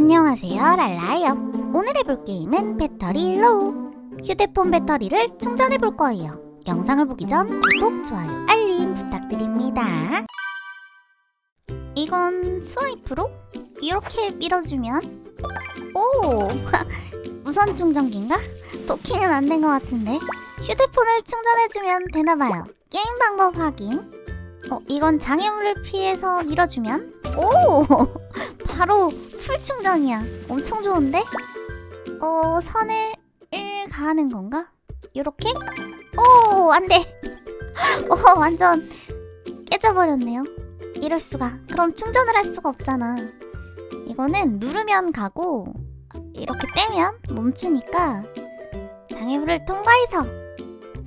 안녕하세요 랄라예요. 오늘 해볼 게임은 배터리 로우. 휴대폰 배터리를 충전해 볼 거예요. 영상을 보기 전 구독, 좋아요, 알림 부탁드립니다. 이건 스와이프로? 이렇게 밀어주면? 오! 무선 충전기인가? 도킹은 안 된 것 같은데. 휴대폰을 충전해주면 되나봐요. 게임 방법 확인. 어 이건 장애물을 피해서 밀어주면? 오 풀 충전이야. 엄청 좋은데? 어, 선을 1 가하는 건가? 요렇게? 오, 안 돼. 어, 완전 깨져버렸네요. 이럴 수가. 그럼 충전을 할 수가 없잖아. 이거는 누르면 가고 이렇게 떼면 멈추니까 장애물을 통과해서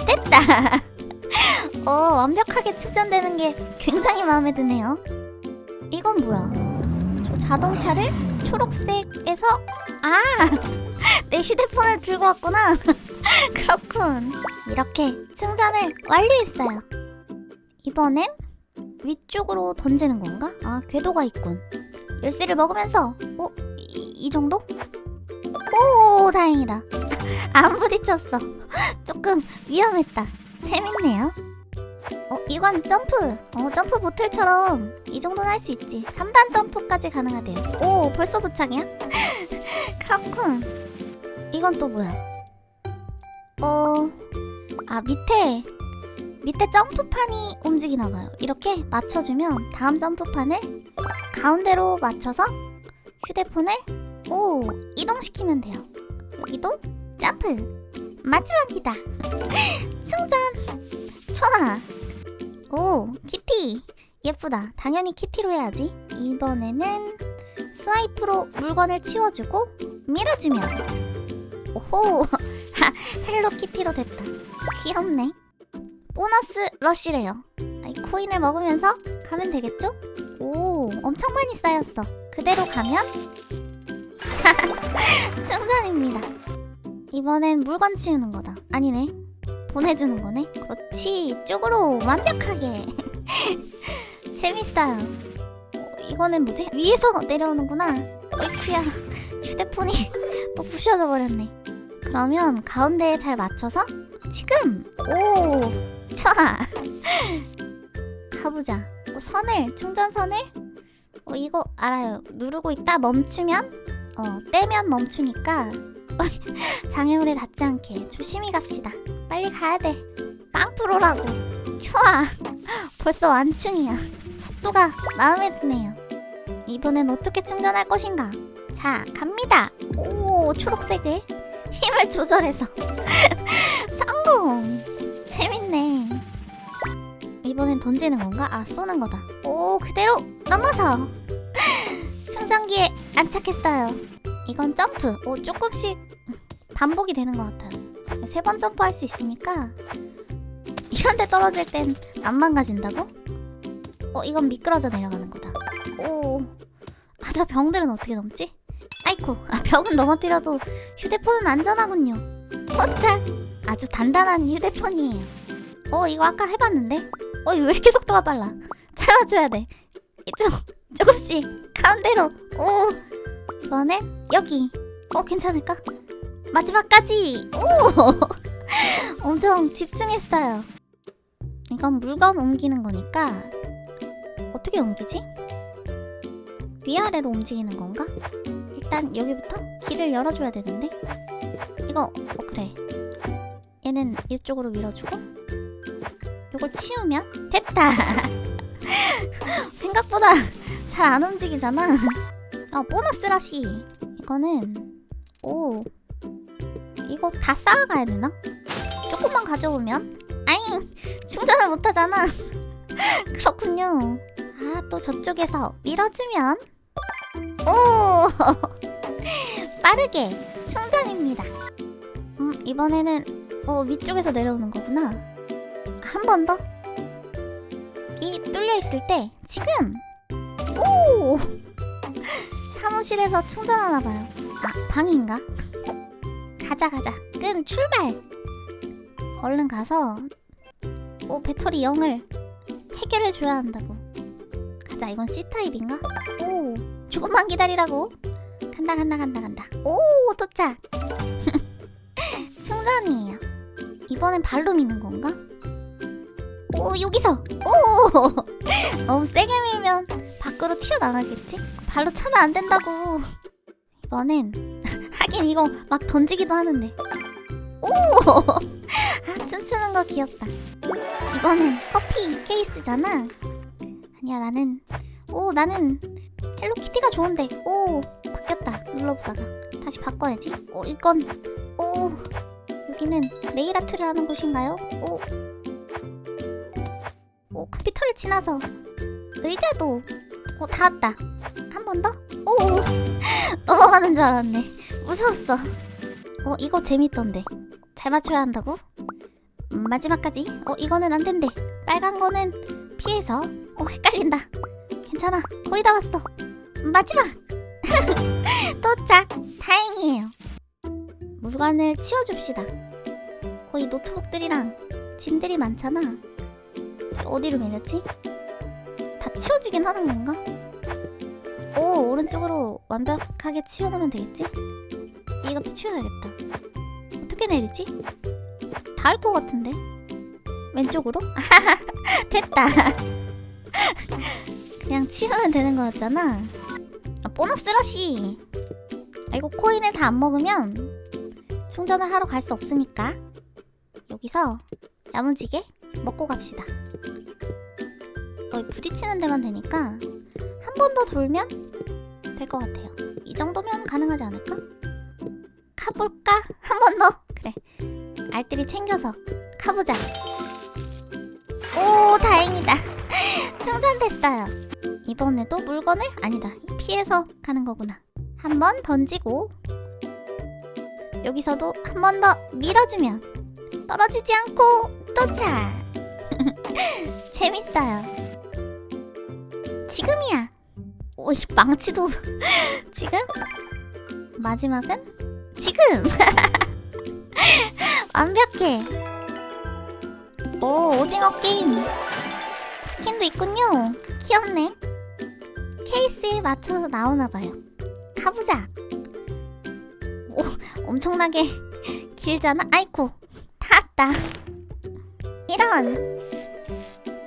됐다. 어, 완벽하게 충전되는 게 굉장히 마음에 드네요. 이건 뭐야? 저 자동차를 초록색에서 아! 내 휴대폰을 들고 왔구나. 그렇군. 이렇게 충전을 완료했어요. 이번엔 위쪽으로 던지는 건가? 아, 궤도가 있군. 열쇠를 먹으면서 어? 이, 이 정도? 오, 다행이다. 안 부딪혔어. 조금 위험했다. 재밌네요. 어, 이건 점프. 어, 점프 보틀처럼 이 정도는 할 수 있지. 3단 점프까지 가능하대요. 오, 벌써 도착이야? 그렇군. 이건 또 뭐야? 어, 아, 밑에, 밑에 점프판이 움직이나 봐요. 이렇게 맞춰주면 다음 점프판을 가운데로 맞춰서 휴대폰을, 오, 이동시키면 돼요. 여기도 점프. 마지막이다. 충전. 천아. 오, 키티. 예쁘다. 당연히 키티로 해야지. 이번에는 스와이프로 물건을 치워주고 밀어주면. 오호. 하, 헬로키티로 됐다. 귀엽네. 보너스 러쉬래요. 아이, 코인을 먹으면서 가면 되겠죠? 오, 엄청 많이 쌓였어. 그대로 가면 충전입니다. 이번엔 물건 치우는 거다. 아니네. 보내주는 거네. 그렇지. 쪽으로 완벽하게. 재밌어요. 어, 이거는 뭐지? 위에서 내려오는구나. 어이쿠야. 휴대폰이 또 부셔져 버렸네. 그러면 가운데에 잘 맞춰서 지금 오 좋아 가보자. 어, 선을 충전선을 어 이거 알아요. 누르고 있다 멈추면 어 떼면 멈추니까 장애물에 닿지 않게 조심히 갑시다. 빨리 가야 돼. 빵 프로라고. 좋아. 벌써 완충이야. 속도가 마음에 드네요. 이번엔 어떻게 충전할 것인가? 자, 갑니다. 오, 초록색에 힘을 조절해서. 성공! 재밌네. 이번엔 던지는 건가? 아, 쏘는 거다. 오, 그대로 넘어서. 충전기에 안착했어요. 이건 점프. 오, 조금씩 반복이 되는 것 같아요. 세 번 점프할 수 있으니까 이런 데 떨어질 땐 안 망가진다고? 어, 이건 미끄러져 내려가는 거다. 오. 아, 저 병들은 어떻게 넘지? 아이코, 아, 벽은 넘어뜨려도 휴대폰은 안전하군요. 포착! 아주 단단한 휴대폰이에요. 어, 이거 아까 해봤는데? 어, 이거 왜 이렇게 속도가 빨라? 참아줘야 돼. 좀, 조금씩 가운데로. 오. 이번엔 여기. 어, 괜찮을까? 마지막까지. 오. 엄청 집중했어요. 이건 물건 옮기는 거니까 어떻게 옮기지? 위아래로 움직이는 건가? 일단 여기부터 길을 열어줘야 되는데 이거 어 그래 얘는 이쪽으로 밀어주고 요걸 치우면 됐다. 생각보다 잘 안 움직이잖아. 아 보너스 라시. 이거는 오. 이거 다 쌓아가야 되나? 조금만 가져오면? 아잉! 충전을 못하잖아. 그렇군요. 아 또 저쪽에서 밀어주면? 오! 빠르게 충전입니다. 음 이번에는 어 위쪽에서 내려오는 거구나 한 번 더? 이 뚫려 있을 때 지금! 오! 사무실에서 충전하나 봐요. 아 방인가? 가자 가자. 끈 출발! 얼른 가서 오 배터리 0을 해결해 줘야 한다고. 가자 이건 C타입인가? 오 조금만 기다리라고. 간다 간다 간다 간다. 오 도착! 충전이에요. 이번엔 발로 미는 건가? 오 여기서. 오! 너무 세게 밀면 밖으로 튀어나가겠지? 발로 차면 안 된다고. 이번엔 하긴 이거 막 던지기도 하는데. 오! 아, 춤추는 거 귀엽다. 이번엔 커피 케이스잖아. 아니야 나는. 오 나는 헬로키티가 좋은데. 오 바뀌었다. 눌러보다가 다시 바꿔야지. 오 이건 오 여기는 네일 아트를 하는 곳인가요? 오, 오 컴퓨터를 지나서 의자도 오 닿았다. 한 번 더? 오 넘어가는 줄 알았네. 무서웠어. 어 이거 재밌던데. 잘 맞춰야 한다고? 음, 마지막까지? 어 이거는 안 된대. 빨간 거는 피해서. 어 헷갈린다. 괜찮아. 거의 다 왔어. 마지막! 도착. 다행이에요. 물건을 치워줍시다. 거의 노트북들이랑 짐들이 많잖아 어디로 밀렸지? 다 치워지긴 하는 건가? 오 오른쪽으로 완벽하게 치워놓으면 되겠지? 이것도 치워야겠다 어떻게 내리지? 닿을 것 같은데 왼쪽으로? 됐다 그냥 치우면 되는 거였잖아 아, 보너스 러시 아, 이거 코인을 다 안 먹으면 충전을 하러 갈 수 없으니까 여기서 야무지게 먹고 갑시다. 거의 부딪히는 데만 되니까 한 번 더 돌면 될 것 같아요. 이 정도면 가능하지 않을까? 가볼까? 한 번 더? 그래. 알뜰히 챙겨서 가보자. 오 다행이다. 충전됐어요. 이번에도 물건을? 아니다. 피해서 가는 거구나. 한 번 던지고 여기서도 한 번 더 밀어주면 떨어지지 않고 도착 재밌어요. 지금이야. 오이 망치도 지금? 마지막은? 지금! 완벽해. 오 오징어 게임. 스킨도 있군요. 귀엽네. 케이스에 맞춰서 나오나봐요. 가보자. 오 엄청나게 길잖아? 아이코 탔다. 이런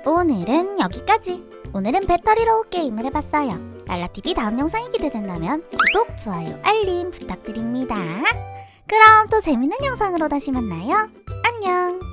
오늘은 여기까지. 오늘은 배터리로 게임을 해봤어요. 랄라TV 다음 영상이 기대된다면 구독, 좋아요, 알림 부탁드립니다. 그럼 또 재밌는 영상으로 다시 만나요. 안녕